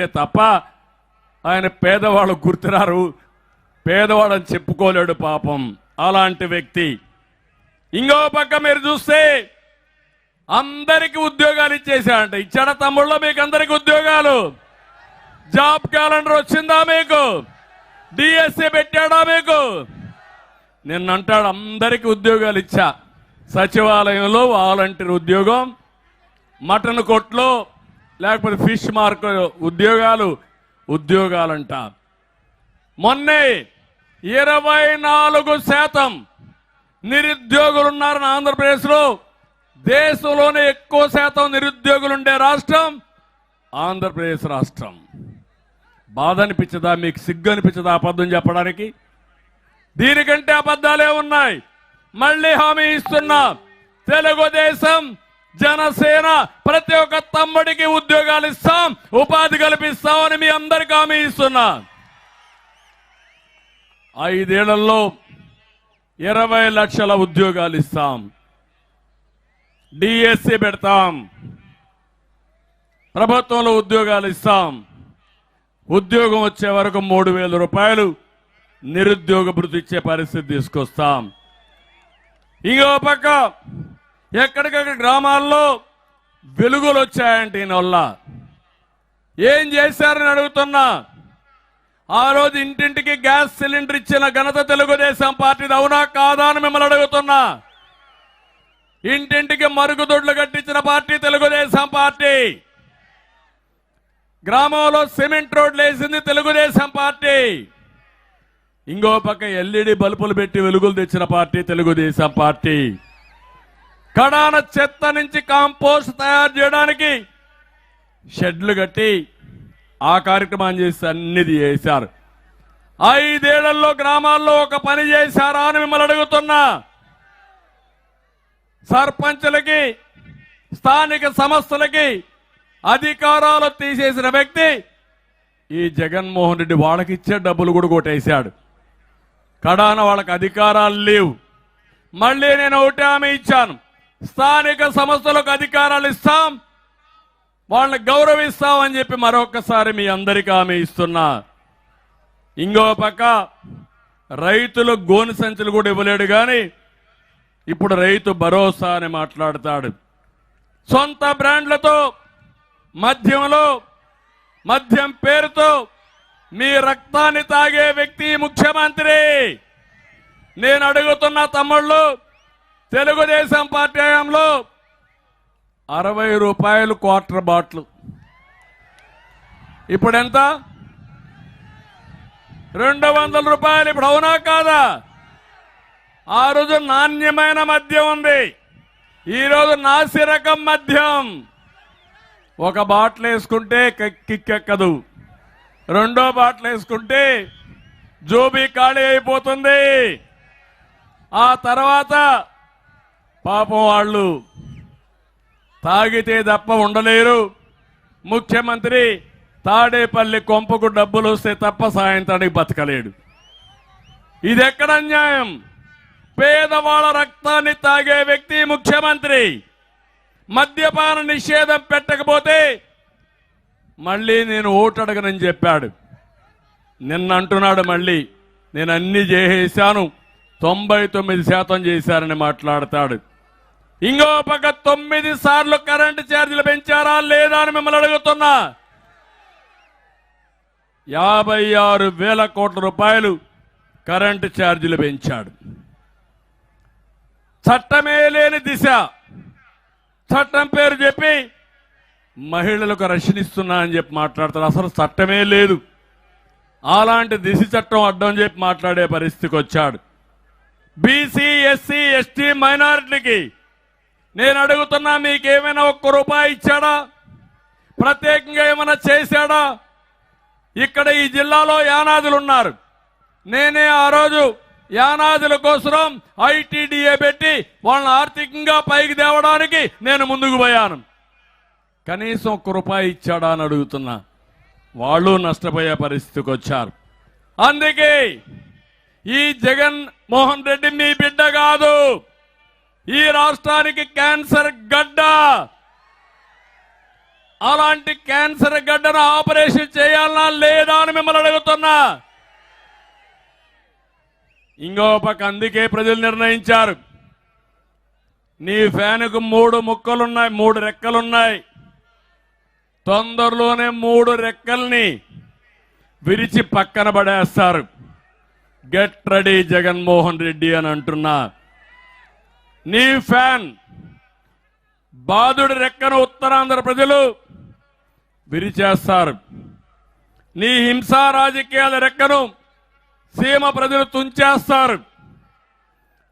ఉన్నట్టే తప్ప ఆయన పేదవాళ్ళు గుర్తురారు. పేదవాడని చెప్పుకోలేడు పాపం. అలాంటి వ్యక్తి. ఇంకో పక్క మీరు చూస్తే అందరికి ఉద్యోగాలు ఇచ్చేసాడంట ఇచ్చాడ తమ్ముళ్ళ మీకు అందరికి ఉద్యోగాలు? జాబ్ క్యాలెండర్ వచ్చిందా మీకు? డిఎస్సి పెట్టాడా మీకు? నిన్నంటాడు అందరికి ఉద్యోగాలు ఇచ్చా. సచివాలయంలో వాలంటీర్ ఉద్యోగం మటన్ కొట్లో లేకపోతే ఫిష్ మార్కెట్ ఉద్యోగాలు ఉద్యోగాలంట. మొన్నే ఇరవై నాలుగు శాతం నిరుద్యోగులు ఉన్నారని ఆంధ్రప్రదేశ్లో దేశంలోనే ఎక్కువ శాతం నిరుద్యోగులు ఉండే రాష్ట్రం ఆంధ్రప్రదేశ్ రాష్ట్రం. బాధ అనిపించదా మీకు సిగ్గు అనిపించదా అబద్ధం చెప్పడానికి? దీనికంటే అబద్ధాలే ఉన్నాయి. మళ్ళీ హామీ ఇస్తున్నా తెలుగుదేశం జనసేన ప్రతి ఒక్క తమ్ముడికి ఉద్యోగాలు ఇస్తాం ఉపాధి కల్పిస్తామని మీ అందరికి హామీ ఇస్తున్నా. ఐదేళ్ళలో ఇరవై లక్షల ఉద్యోగాలు ఇస్తాం. డిఎస్సి పెడతాం. ప్రభుత్వంలో ఉద్యోగాలు ఇస్తాం. ఉద్యోగం వచ్చే వరకు మూడు వేల రూపాయలు నిరుద్యోగ భృతి ఇచ్చే పరిస్థితి తీసుకొస్తాం. ఇంకో పక్క ఎక్కడికక్కడ గ్రామాల్లో వెలుగులు వచ్చాయంటే ఈయన వల్ల ఏం చేశారని అడుగుతున్నా? ఆ రోజు ఇంటింటికి గ్యాస్ సిలిండర్ ఇచ్చిన ఘనత తెలుగుదేశం పార్టీది అవునా కాదా అని మిమ్మల్ని అడుగుతున్నా. ఇంటింటికి మరుగుదొడ్లు కట్టించిన పార్టీ తెలుగుదేశం పార్టీ. గ్రామంలో సిమెంట్ రోడ్లు వేసింది తెలుగుదేశం పార్టీ. ఇంకో పక్క ఎల్ఈడి బల్బులు పెట్టి వెలుగులు తెచ్చిన పార్టీ తెలుగుదేశం పార్టీ. కడాన చెత్త నుంచి కాంపోస్ట్ తయారు చేయడానికి షెడ్లు కట్టి ఆ కార్యక్రమాన్ని చేసి అన్నిది చేశారు. ఐదేళ్ళలో గ్రామాల్లో ఒక పని చేశారా అని మిమ్మల్ని అడుగుతున్నా. సర్పంచులకి స్థానిక సంస్థలకి అధికారాలు తీసేసిన వ్యక్తి ఈ జగన్మోహన్ రెడ్డి వాళ్ళకి ఇచ్చే డబ్బులు కూడా కొట్టేశాడు. కడాన వాళ్ళకి అధికారాలు లేవు. మళ్ళీ నేను ఒకటి హామీ ఇచ్చాను. స్థానిక సంస్థలకు అధికారాలు ఇస్తాం. వాళ్ళని గౌరవిస్తామని చెప్పి మరొకసారి మీ అందరికీ ఆమె ఇస్తున్నా. ఇంకో పక్క రైతులు గోను సంచులు కూడా ఇవ్వలేడు కానీ ఇప్పుడు రైతు భరోసా అని మాట్లాడతాడు. సొంత బ్రాండ్లతో మద్యంలో మద్యం పేరుతో మీ రక్తాన్ని తాగే వ్యక్తి ముఖ్యమంత్రి. నేను అడుగుతున్న తమ్ముళ్ళు తెలుగుదేశం పార్టీ అరవై రూపాయలు క్వార్టర్ బాటిల్. ఇప్పుడు ఎంత? రెండు వందల రూపాయలు. ఇప్పుడు అవునా కాదా? ఆ రోజు నాణ్యమైన మద్యం ఉంది. ఈ రోజు నాసి రకం మద్యం. ఒక బాటిల్ వేసుకుంటే కిక్కెక్కదు రెండో బాటిల్ వేసుకుంటే జోబీ ఖాళీ అయిపోతుంది. ఆ తర్వాత పాపం వాళ్ళు తాగితే తప్ప ఉండలేరు. ముఖ్యమంత్రి తాడేపల్లి కొంపకు డబ్బులు వస్తే తప్ప సాయంత్రానికి బతకలేడు. ఇది ఎక్కడ అన్యాయం? పేదవాళ్ళ రక్తాన్ని తాగే వ్యక్తి ముఖ్యమంత్రి. మద్యపాన నిషేధం పెట్టకపోతే మళ్ళీ నేను ఓటు అడగనని చెప్పాడు. నిన్న అంటున్నాడు మళ్ళీ. నేను అన్ని చేసేసాను తొంభై తొమ్మిది శాతం చేశారని మాట్లాడతాడు. ఇంకో పక్క తొమ్మిది సార్లు కరెంటు ఛార్జీలు పెంచారా లేదా అని మిమ్మల్ని అడుగుతున్నా. యాభై ఆరు వేల కోట్ల రూపాయలు కరెంటు ఛార్జీలు పెంచాడు. చట్టమే లేని దిశ. చట్టం పేరు చెప్పి మహిళలకు రక్షణ ఇస్తున్నా అని చెప్పి మాట్లాడతారు. అసలు చట్టమే లేదు. అలాంటి దిశ చట్టం అడ్డం చెప్పి మాట్లాడే పరిస్థితికి వచ్చాడు. బీసీ ఎస్సీ ఎస్టీ మైనారిటీకి నేను అడుగుతున్నా మీకేమైనా ఒక్క రూపాయి ఇచ్చాడా? ప్రత్యేకంగా ఏమైనా చేశాడా? ఇక్కడ ఈ జిల్లాలో యానాదులు ఉన్నారు. నేనే ఆ రోజు యానాదుల కోసం ఐటీడీఏ పెట్టి వాళ్ళని ఆర్థికంగా పైకి తేవడానికి నేను ముందుకు పోయాను. కనీసం ఒక్క రూపాయి ఇచ్చాడా అని అడుగుతున్నా. వాళ్ళు నష్టపోయే పరిస్థితికి వచ్చారు. అందుకే ఈ జగన్ మోహన్ రెడ్డి మీ బిడ్డ కాదు. ఈ రాష్ట్రానికి క్యాన్సర్ గడ్డ. అలాంటి క్యాన్సర్ గడ్డను ఆపరేషన్ చేయాలనా లేదా అని మిమ్మల్ని అడుగుతున్నా. ఇంకో పక్క అందుకే ప్రజలు నిర్ణయించారు. నీ ఫ్యాన్కు మూడు ముక్కలున్నాయి మూడు రెక్కలున్నాయి. తొందరలోనే మూడు రెక్కల్ని విరిచి పక్కన పడేస్తారు. గెట్ రెడీ జగన్మోహన్ రెడ్డి అని అంటున్నా నీ ఫ్యాన్ బాధుడి రెక్కను ఉత్తరాంధ్ర ప్రజలు విరిచేస్తారు. నీ హింసా రాజకీయాల రెక్కను సీమ ప్రజలు తుంచేస్తారు.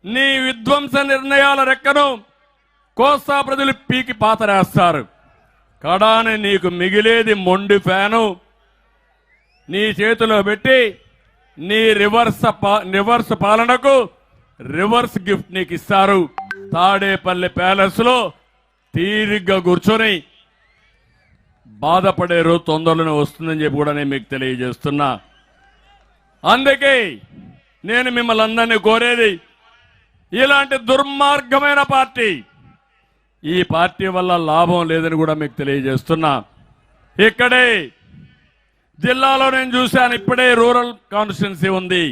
నీ విధ్వంస నిర్ణయాల రెక్కను కోస్తా ప్రజలు పీకి పాతరేస్తారు. కడాని నీకు మిగిలేది మొండి ఫ్యాను నీ చేతిలో పెట్టి నీ రివర్స్ పా- రివర్స్ పాలనకు రివర్స్ గిఫ్ట్ నీకు ఇస్తారు తాడేపల్లి ప్యాలెస్లో తీరిగ్గా కూర్చొని బాధపడే రోజు తొందరలోనే వస్తుందని చెప్పి కూడా నేను మీకు తెలియజేస్తున్నా. అందుకే నేను మిమ్మల్ని అందరినీ కోరేది ఇలాంటి దుర్మార్గమైన పార్టీ ఈ పార్టీ వల్ల లాభం లేదని కూడా మీకు తెలియజేస్తున్నా. ఇక్కడే జిల్లాలో నేను చూశాను ఇప్పుడే రూరల్ కాన్స్టిట్యున్సీ ఉంది.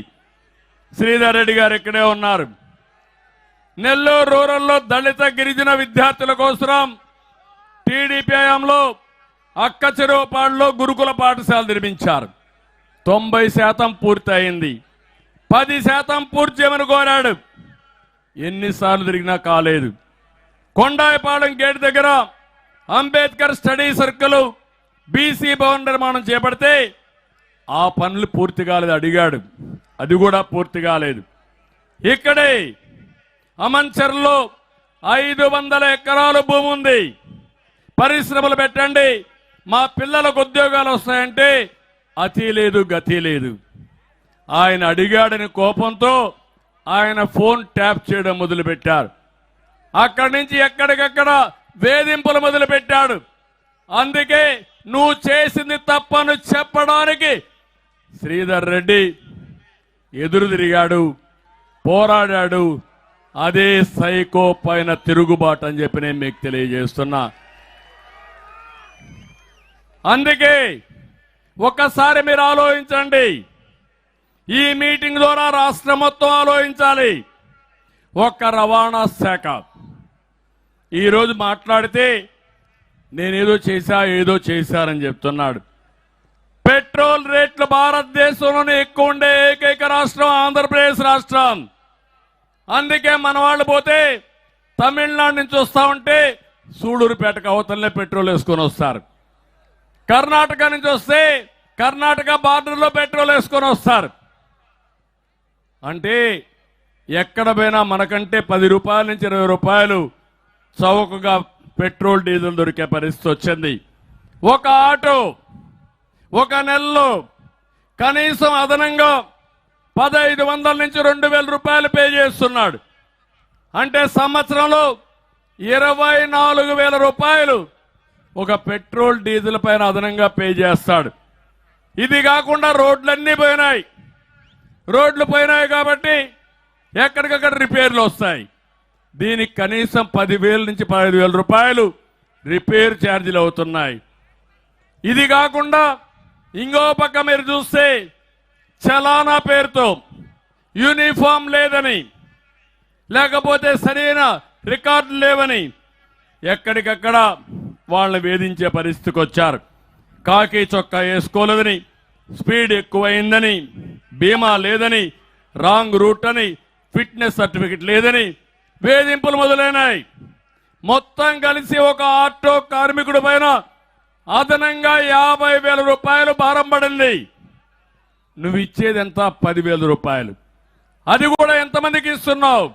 శ్రీధర్ రెడ్డి గారు ఇక్కడే ఉన్నారు. నెల్లూరు రూరల్లో దళిత గిరిజన విద్యార్థుల కోసం టీడీపీ హయాంలో అక్క చెరువుపాడులో గురుకుల పాఠశాల నిర్మించారు. తొంభై శాతం పూర్తి అయింది. పది శాతం పూర్తి చేయమని కోరాడు. ఎన్నిసార్లు తిరిగినా కాలేదు. కొండాయపాలెం గేట్ దగ్గర Ambedkar study circle BC Bhavan నిర్మాణం చేపడితే ఆ పనులు పూర్తి కాలేదు అడిగాడు. అది కూడా పూర్తి కాలేదు. ఇక్కడే అమంచర్లో ఐదు వందల ఎకరాల భూమి ఉంది. పరిశ్రమలు పెట్టండి. మా పిల్లలకు ఉద్యోగాలు వస్తాయంటే అతి లేదు గతి లేదు. ఆయన అడిగాడని కోపంతో ఆయన ఫోన్ ట్యాప్ చేయడం మొదలుపెట్టారు. అక్కడి నుంచి ఎక్కడికక్కడ వేధింపులు మొదలుపెట్టాడు. అందుకే నువ్వు చేసింది తప్పను చెప్పడానికి శ్రీధర్ రెడ్డి ఎదురు తిరిగాడు పోరాడాడు అదే సైకో పైన తిరుగుబాటు అని చెప్పి నేను మీకు తెలియజేస్తున్నా. అందుకే ఒక్కసారి మీరు ఆలోచించండి. ఈ మీటింగ్ ద్వారా రాష్ట్రం మొత్తం ఆలోచించాలి. ఒక్క రవాణా శాఖ. ఈరోజు మాట్లాడితే నేనేదో చేశా ఏదో చేశారని చెప్తున్నాడు. పెట్రోల్ రేట్లు భారతదేశంలోనే ఎక్కువ ఉండే ఏకైక రాష్ట్రం ఆంధ్రప్రదేశ్ రాష్ట్రం. అందుకే మన వాళ్ళు పోతే తమిళనాడు నుంచి వస్తా ఉంటే సూడూరుపేటకు అవతలనే పెట్రోల్ వేసుకొని వస్తారు. కర్ణాటక నుంచి వస్తే కర్ణాటక బార్డర్లో పెట్రోల్ వేసుకొని వస్తారు. అంటే ఎక్కడ పోయినా మనకంటే పది రూపాయల నుంచి ఇరవై రూపాయలు చౌకగా పెట్రోల్ డీజిల్ దొరికే పరిస్థితి వచ్చింది. ఒక ఆటో ఒక నెలలో కనీసం అదనంగా పదహైదు వందల నుంచి రెండు వేల రూపాయలు పే చేస్తున్నాడు. అంటే సంవత్సరంలో ఇరవై నాలుగు వేల రూపాయలు ఒక పెట్రోల్ డీజిల్ పైన అదనంగా పే చేస్తాడు. ఇది కాకుండా రోడ్లన్నీ పోయినాయి. రోడ్లు పోయినాయి కాబట్టి ఎక్కడికక్కడ రిపేర్లు వస్తాయి. దీనికి కనీసం పదివేల నుంచి పదహైదు వేల రూపాయలు రిపేర్ ఛార్జీలు అవుతున్నాయి. ఇది కాకుండా ఇంకో పక్క మీరు చూస్తే చలానా పేరుతో యూనిఫామ్ లేదని లేకపోతే సరైన రికార్డులు లేవని ఎక్కడికక్కడ వాళ్ళని వేధించే పరిస్థితికి వచ్చారు. కాకి చొక్కా వేసుకోలేదని స్పీడ్ ఎక్కువైందని బీమా లేదని రాంగ్ రూట్ అని ఫిట్నెస్ సర్టిఫికెట్ లేదని వేధింపులు మొదలైనాయి. మొత్తం కలిసి ఒక ఆటో కార్మికుడు పైన అదనంగా యాభై వేల రూపాయలు భారం పడింది. నువ్వు ఇచ్చేది ఎంత? పదివేల రూపాయలు. అది కూడా ఎంతమందికి ఇస్తున్నావు?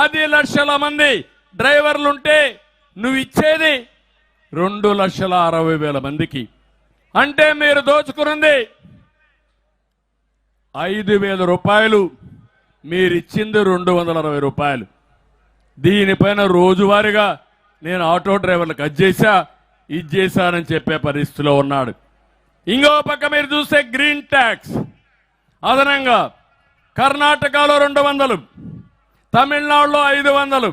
పది లక్షల మంది డ్రైవర్లుంటే నువ్వు ఇచ్చేది రెండు లక్షల అరవై వేల మందికి. అంటే మీరు దోచుకున్నది ఐదు వేల రూపాయలు. మీరిచ్చింది రెండు వందల అరవై రూపాయలు. దీనిపైన రోజువారీగా నేను ఆటో డ్రైవర్లకు అది చేశా ఇది చేశానని చెప్పే పరిస్థితిలో ఉన్నాడు. ఇంకో పక్క మీరు చూస్తే గ్రీన్ ట్యాక్స్. అదనంగా కర్ణాటకలో రెండు వందలు తమిళనాడులో ఐదు వందలు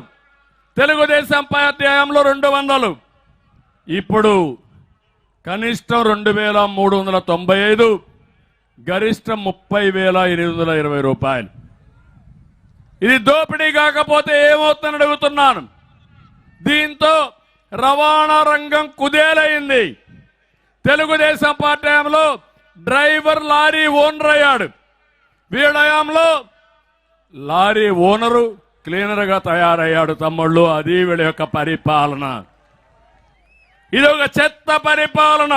తెలుగుదేశం పార్టీ హయాంలో రెండు వందలు. ఇప్పుడు కనిష్టం రెండు వేల మూడు వందల తొంభై ఐదు గరిష్టం ముప్పై వేల ఎనిమిది వందల ఇరవై రూపాయలు. ఇది దోపిడీ కాకపోతే ఏమవుతుందని అడుగుతున్నాను. దీంతో రవాణా రంగం కుదేలైంది. తెలుగుదేశం పార్టీ హయాంలో డ్రైవర్ లారీ ఓనర్ అయ్యాడు. వీళ్ళ హయాంలో లారీ ఓనరు క్లీనర్గా తయారయ్యాడు తమ్ముళ్ళు. అది వీళ్ళ యొక్క పరిపాలన. ఇది ఒక చెత్త పరిపాలన.